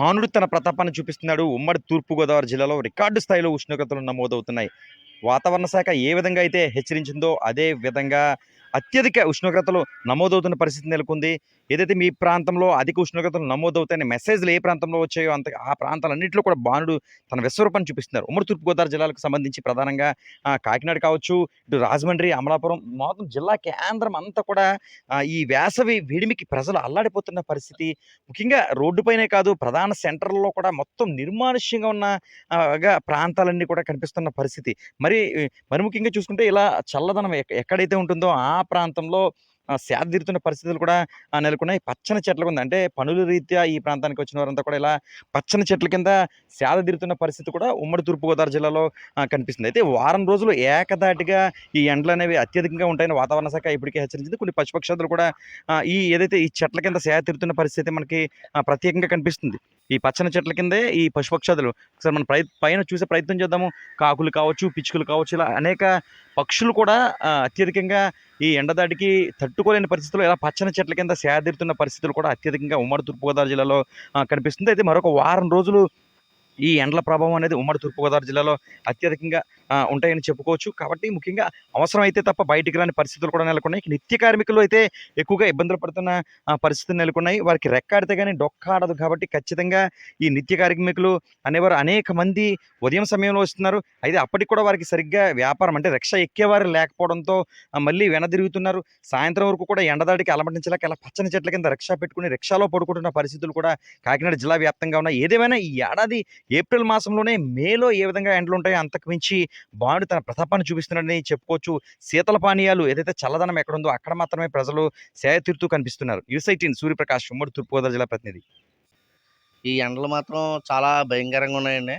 భానుడు తన ప్రతాపాన్ని చూపిస్తున్నాడు. ఉమ్మడి తూర్పుగోదావరి జిల్లాలో రికార్డు స్థాయిలో ఉష్ణోగ్రతలు నమోదవుతున్నాయి. వాతావరణ శాఖ ఏ విధంగా అయితే హెచ్చరించిందో అదే విధంగా అత్యధిక ఉష్ణోగ్రతలు నమోదవుతున్న పరిస్థితి నెలకొంది. ఏదైతే మీ ప్రాంతంలో అధిక ఉష్ణోగ్రతలు నమోదవుతాయని మెసేజ్లు ఏ ప్రాంతంలో వచ్చాయో అంత ఆ ప్రాంతాలన్నింటిలో కూడా బాణుడు తన విశ్వరూపాన్ని చూపిస్తున్నారు. ఉమ్మడి తూర్పుగోదావరి జిల్లాలకు సంబంధించి ప్రధానంగా కాకినాడ కావచ్చు ఇటు రాజమండ్రి అమలాపురం మొత్తం జిల్లా కేంద్రం అంతా కూడా ఈ వేసవి వేడిమికి ప్రజలు అల్లాడిపోతున్న పరిస్థితి. ముఖ్యంగా రోడ్డుపైనే కాదు ప్రధాన సెంటర్లలో కూడా మొత్తం నిర్మానుష్యంగా ఉన్న ప్రాంతాలన్నీ కూడా కనిపిస్తున్న పరిస్థితి. మరి మరి ముఖ్యంగా చూసుకుంటే ఇలా చల్లదనం ఎక్కడైతే ఉంటుందో ఆ ప్రాంతంలో ఆ, సేద పరిస్థితులు కూడా ఆ, నెలకొన్నాయి. పచ్చని చెట్ల కింద అంటే పనుల రీత్యా ఈ ప్రాంతానికి వచ్చిన వారంతా కూడా ఇలా పచ్చని చెట్ల కింద సేద పరిస్థితి కూడా ఉమ్మడి తూర్పుగోదావరి జిల్లాలో కనిపిస్తుంది. అయితే వారం రోజులు ఏకదాటిగా ఈ ఎండలు అనేవి అత్యధికంగా ఉంటాయని వాతావరణ శాఖ ఇప్పటికే హెచ్చరించింది. కొన్ని పశుపక్షాదులు కూడా ఈ ఏదైతే ఈ చెట్ల కింద సేద పరిస్థితి మనకి ప్రత్యేకంగా కనిపిస్తుంది. ఈ పచ్చని చెట్ల కిందే ఈ పశుపక్షాదులు. ఒకసారి మనం ప్రయ పైన చూసే ప్రయత్నం చేద్దాము. కాకులు కావచ్చు పిచ్చుకలు కావచ్చు ఇలా అనేక పక్షులు కూడా అత్యధికంగా ఈ ఎండదాటికి తట్టుకోలేని పరిస్థితుల్లో ఇలా పచ్చని చెట్ల కింద సేదీరుతున్న పరిస్థితులు కూడా అత్యధికంగా ఉమ్మడి తూర్పుగోదావరి జిల్లాలో కనిపిస్తుంది. అయితే మరొక వారం రోజులు ఈ ఎండల ప్రభావం అనేది ఉమ్మడి తూర్పుగోదావరి జిల్లాలో అత్యధికంగా ఉంటాయని చెప్పుకోవచ్చు. కాబట్టి ముఖ్యంగా అవసరమైతే తప్ప బయటికి రాని పరిస్థితులు కూడా నెలకొన్నాయి. నిత్య కార్మికులు అయితే ఎక్కువగా ఇబ్బందులు పడుతున్న పరిస్థితులు నెలకొన్నాయి. వారికి రెక్కాడితే కానీ డొక్కాడదు కాబట్టి ఖచ్చితంగా ఈ నిత్య కార్మికులు అనేవారు అనేక మంది ఉదయం సమయంలో వస్తున్నారు. అయితే అప్పటికి కూడా వారికి సరిగ్గా వ్యాపారం అంటే రిక్షా ఎక్కేవారు లేకపోవడంతో మళ్ళీ వెనదిరుగుతున్నారు సాయంత్రం వరకు కూడా ఎండదాడికి అలమటించలేక ఇలా పచ్చని చెట్ల కింద రిక్షా పెట్టుకుని రిక్షాలో పడుకుంటున్న పరిస్థితులు కూడా కాకినాడ జిల్లా వ్యాప్తంగా ఉన్నాయి. ఏదేమైనా ఈ ఏడాది ఏప్రిల్ మాసంలోనే మేలో ఏ విధంగా ఎండలు ఉంటాయో అంతకు మించి బాణుడు తన ప్రతాపాన్ని చూపిస్తున్నాడని చెప్పుకోవచ్చు. శీతల పానీయాలు ఏదైతే చల్లదనం ఎక్కడుందో అక్కడ మాత్రమే ప్రజలు సేద తీరుతూ కనిపిస్తున్నారు. యుసైటీన్ సూర్యప్రకాష్ ఉమ్మడి తూర్పుగోదావరి జిల్లా ప్రతినిధి. ఈ ఎండలు మాత్రం చాలా భయంకరంగా ఉన్నాయండి.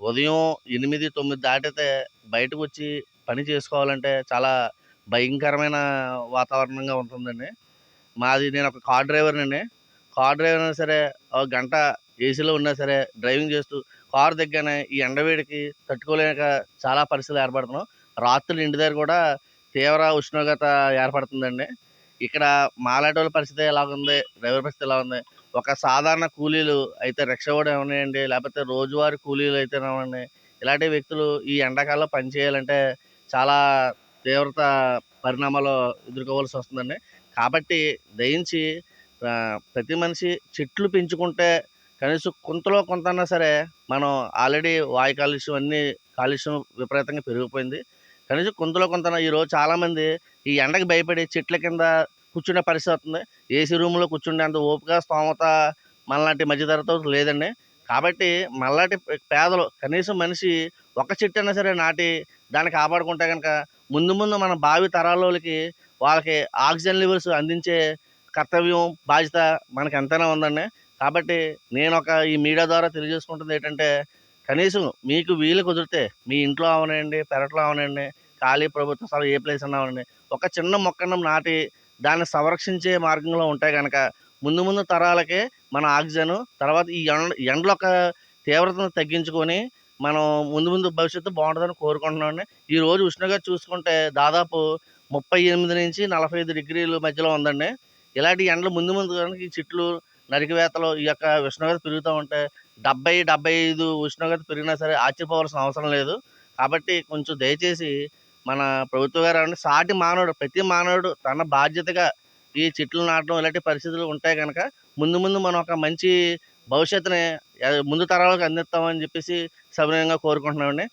ఉదయం ఎనిమిది తొమ్మిది దాటితే బయటకు వచ్చి పని చేసుకోవాలంటే చాలా భయంకరమైన వాతావరణంగా ఉంటుందండి. మాది నేను ఒక కార్ డ్రైవర్నండి. కార్ డ్రైవర్ అయినా సరే ఒక గంట ఏసీలో ఉన్నా సరే డ్రైవింగ్ చేస్తూ కారు దగ్గరనే ఈ ఎండవేడికి తట్టుకోలేక చాలా పరిస్థితులు ఏర్పడుతున్నాం రాత్రులు ఇంటి దగ్గర కూడా తీవ్ర ఉష్ణోగ్రత ఏర్పడుతుందండి. ఇక్కడ మాలాంటి వాళ్ళ పరిస్థితి ఎలా ఉంది డ్రైవర్ పరిస్థితి ఎలా ఉంది ఒక సాధారణ కూలీలు అయితే రిక్షా కూడా ఏమన్నాయండి? లేకపోతే రోజువారీ కూలీలు అయితే ఏమన్నాయి ఇలాంటి వ్యక్తులు ఈ ఎండాకాలంలో పని చేయాలంటే చాలా తీవ్రత పరిణామాలు ఎదుర్కోవాల్సి వస్తుందండి. కాబట్టి దయించి ప్రతి మనిషి చెట్లు పెంచుకుంటే కనీసం కొంతలో కొంత అన్నా సరే మనం ఆల్రెడీ వాయు కాలుష్యం అన్ని కాలుష్యం విపరీతంగా పెరిగిపోయింది. కనీసం కొంతలో కొంత ఈరోజు చాలామంది ఈ ఎండకి భయపడి చెట్ల కింద కూర్చునే పరిస్థితి వస్తుంది. ఏసీ రూమ్లో కూర్చుండే అంత ఓపిక స్తోమత మనలాంటి మధ్యతరగతి లేదండి. కాబట్టి మళ్ళాంటి పేదలు కనీసం మనిషి ఒక చెట్టు అయినా సరే నాటి దాన్ని కాపాడుకుంటే కనుక ముందు ముందు మన భావి తరాలకి వాళ్ళకి ఆక్సిజన్ లెవెల్స్ అందించే కర్తవ్యం బాధ్యత మనకు ఎంతైనా ఉందండి. కాబట్టి నేను ఒక ఈ మీడియా ద్వారా తెలియజేసుకుంటుంది ఏంటంటే కనీసం మీకు వీలు కుదిరితే మీ ఇంట్లో అవనండి పెరట్లో అవనండి ఖాళీ ప్రభుత్వ స్థలం ఏ ప్లేస్ అన్నా అవనండి ఒక చిన్న మొక్కనం నాటి దాన్ని సంరక్షించే మార్గంలో ఉంటే కనుక ముందు ముందు తరాలకే మన ఆక్సిజన్ తర్వాత ఈ ఎండ ఎండల యొక్క తీవ్రతను తగ్గించుకొని మనం ముందు ముందు భవిష్యత్తు బాగుంటుందని కోరుకుంటున్నామండి. ఈ రోజు ఉష్ణోగ్రత చూసుకుంటే దాదాపు ముప్పై ఎనిమిది నుంచి నలభై ఐదు డిగ్రీల మధ్యలో ఉందండి. ఇలాంటి ఎండలు ముందు ముందు కనుక ఈ చెట్లు నరికివేతలు ఈ యొక్క ఉష్ణోగ్రత పెరుగుతూ ఉంటే డెబ్బై డెబ్బై ఐదు ఉష్ణోగ్రత పెరిగినా సరే ఆశ్చర్యపోవాల్సిన అవసరం లేదు. కాబట్టి కొంచెం దయచేసి మన ప్రభుత్వ గారు అంటే సాటి మానవుడు ప్రతి మానవుడు తన బాధ్యతగా ఈ చెట్లు నాటడం ఇలాంటి పరిస్థితులు ఉంటాయి కనుక ముందు ముందు మనం ఒక మంచి భవిష్యత్తుని ముందు తరాలకు అందిస్తామని చెప్పేసి సవినయంగా కోరుకుంటున్నామండి.